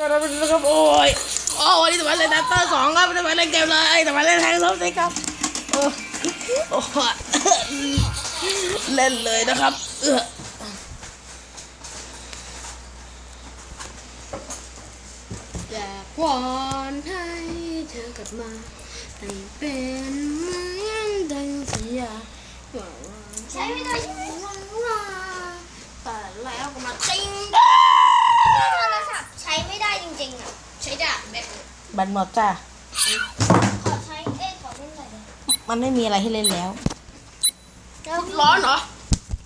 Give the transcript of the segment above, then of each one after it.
ครับครับโอ้ยโอ้วันนี้สมัยเล่นดัตเตอร์สองครับสมัยเล่นเกมเลยสมัยเล่นแทงลบสิครับโอ้โอ้เล่นเลยนะครับเอออยากวอนให้เธอกลับมาให้เป็นเหมือนดังสัญญาหวังว่าใช้ไม่ได้ใช่ไหมว่าแต่แล้วก็มาติ้ง โทรศัพท์ใช้ไม่ได้จริงๆอะ ใช้ได้แบตบันหมดจ้าขอใช้เอ้ยขอเล่นหน่อยดิมันไม่มีอะไรให้เล่นแล้ว แล้วร้อนเหรอ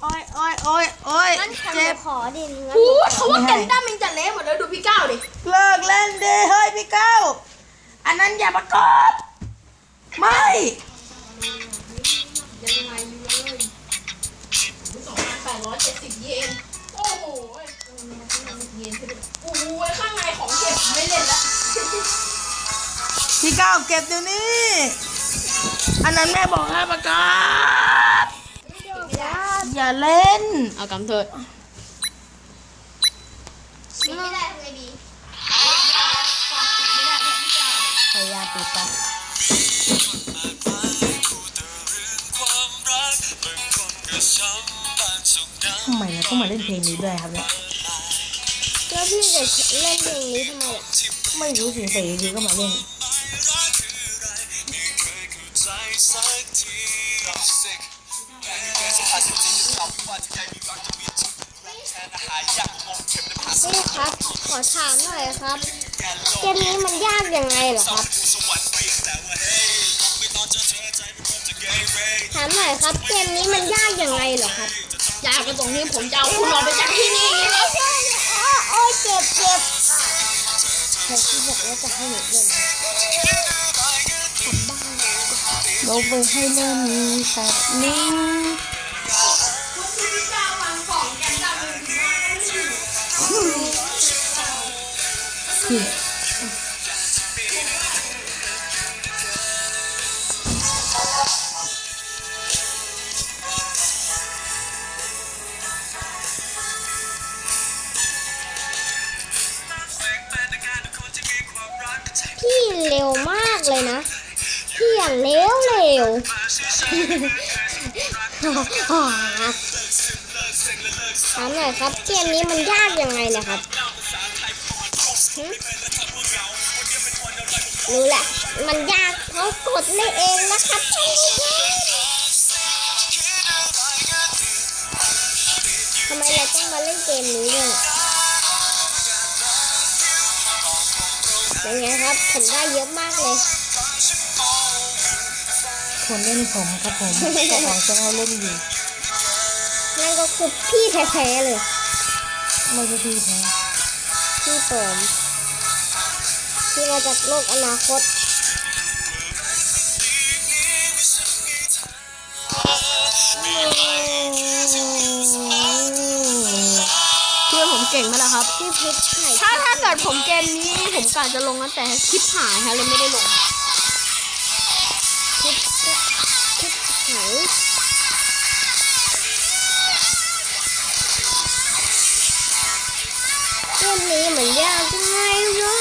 โอ้ยโอ้ยโอ้ยโอ้ยงั้นฉันเจ็บ ขอดิงั้นโอ้ยเขาว่าแกนด้ามันจะเละหมดแล้วดูพี่ก้าวดิเลิกเล่นดิเฮ้ยพี่เก้า อันนั้นอย่าประกอบ ไม่ ยังไงเลยสองพันแปดร้อยเจ็ดสิบเยน โอ้โหเยนไปด้วยโอ้โหข้างในของ พี่เก้าเก็บเดี๋ยวนี้ อันนั้นแม่บอกให้ประกอบอย่าเล่น เอากำเถิดใช้ไม่ได้ทำไงดีพยายามปิดกันทำไมเราต้องมาเล่นเพลงนี้ด้วยครับเนี่ยแล้วพี่จะเล่นเพลงนี้ทำไมอะไม่รู้สิเสียดีก็มาเล่น นี่ครับ ขอถามหน่อยครับเกมนี้มันยากยังไงเหรอครับถามหน่อยครับ เกมนี้มันยากยังไงเหรอครับ ยากกันตรงนี้ผมจะเอาคุณออกไปจากที่นี่ โอ้ยเจ็บเจ็บใค รที่บอกว่าจะให้หนูเล่นนะทำบ้านลงไปให้เล่นสัตว์นี้พี่ก้าววางกล่องแกนด้ามันดีมากคือ พี่เร็วมากเลยนะ พี่อย่าเร็วเร็วถามหน่อยครับเกมนี้มันยากยังไงนะครับรู้แหละ มันยากเพราะกดไม่เองนะครับทำไมเราต้องมาเล่นเกมนี้ด้วย เป็นไงครับ ผมได้เยอะมากเลย คนเล่นผมครับผมเจ้าของช่องเล่นอยู่นั่นก็คือพี่แท้ๆเลยไม่ใช่พี่แท้พี่ผมที่มาจากโลกอนาคต พื่อนผมเก่งไหมล่ะครับพี่พริกไข่ถ้าถ้าเกิดผมเกมนี้ผมกะจะลงนะแต่คลิปหายฮะเลยไม่ได้ลงพริกพริกไข่เกมนี้เหมือนยากจังไงเนาะ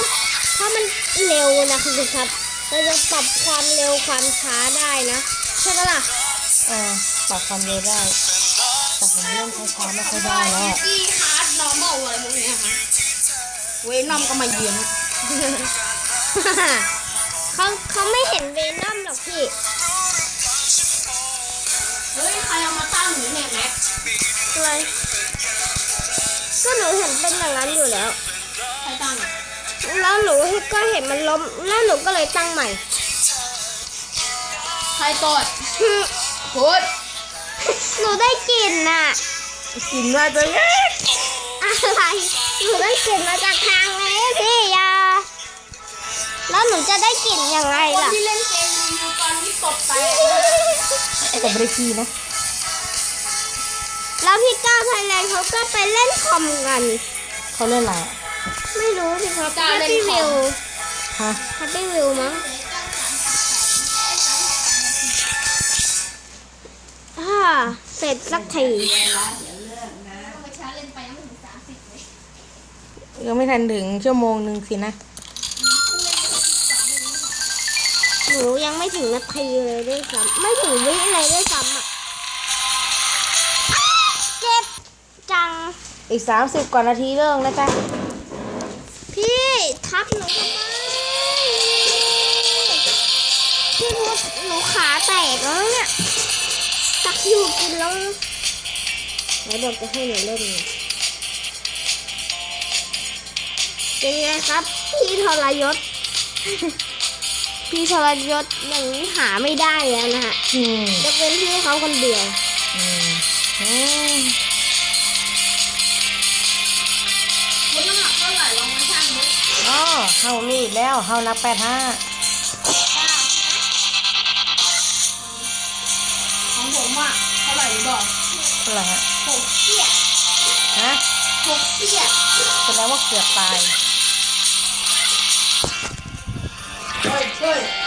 เพราะมันเร็วนะครับเราจะปรับความเร็วความช้าได้นะใช่ปะล่ะเออปรับความเร็วได้แต่ผมเล่นช้าๆไม่ค่อยได้แล้วอีฮาร์ด นอร์มอลอะไรพวกเนี้ยฮะเวนอมก็มาเยือนฮะเขาเขาไม่เห็นเวนอมหรอกพี่ เฮ้ย ใครเอามาตั้งอยู่เนี่ยแม็กอะไรก็หนูเห็นเป็นอย่างนั้นอยู่แล้ว ใครตั้งอะแล้วหนูก็เห็นมันล้ม แล้วหนูก็เลยตั้งใหม่ ใครตดพูดหนูได้กลิ่นน่ะ กินมาจะเอ๊ะ อะไรหนูได้กลิ่นมาจากทางนี้พี่อยา แล้วหนูจะได้กลิ่นยังไงคนล่ะ ที่เล่นเกมรีวิวตอนนี้ตดแตกแต่ไม่ได้ขี้นะ แล้วพี่ก้าวไทยแลนด์เขาก็ไปเล่นคอมกัน เขาเล่นอะไรอะไม่รู้สิครับแฮปปี้วิวฮะ แฮปปี้วิวมั้งอ่าเสร็จสักทีเมื่อเช้าเล่นไปยังไม่ถึงสามสิบเล ยยังไม่ทันถึงชั่วโมงหนึ่งสินะหนูยังไม่ถึงนาทีเลยด้วยซ้ำไม่ถึงวิเลยด้วยซ้ำอะเจ็บจัง อีกสามสิบกว่านาทีเริ่มนะจ๊ะพี่ทับหนูทำไมพี่มดหนูขาแตกแล้วเนี่ยตักอยู่กินแล้วไหนบอกจะให้หนูเล่นไง เป็นไงครับ พี่ทรยศ พี่ทรยศอย่างนี้หาไม่ได้แล้วนะฮะอืมยกเว้นพี่เขาคนเดียวอืมอืมลดน้ำหนักเท่าไหร่ลองมาชั่งดูอ๋อเฮารีบแล้วเฮานับแปดห้าของผมอะเท่าไหร่บอกเท่าไหร่ฮะหกเสี้ยฮะหกเสี้ยแสดงว่าเกือบตาย เ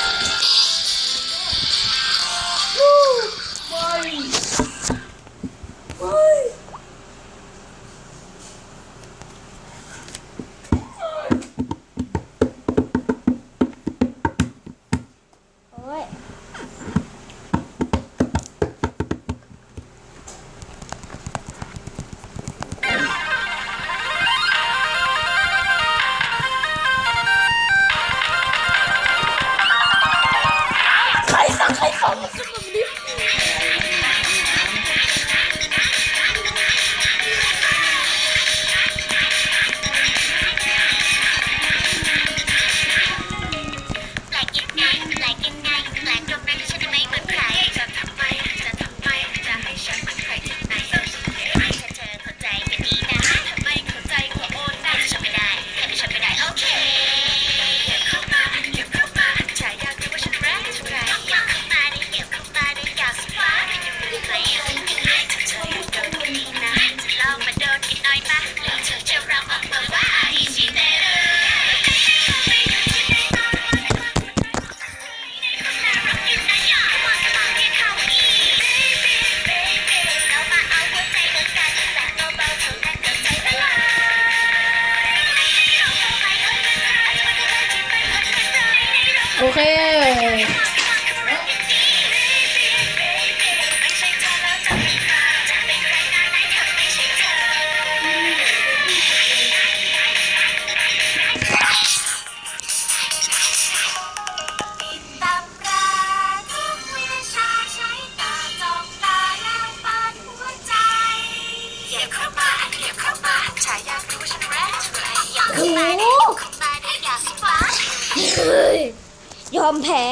เคตำราทุกวิชาใช้ตาจ้องตาแล้วเปิดหัวใจเหยี ยอมแพ้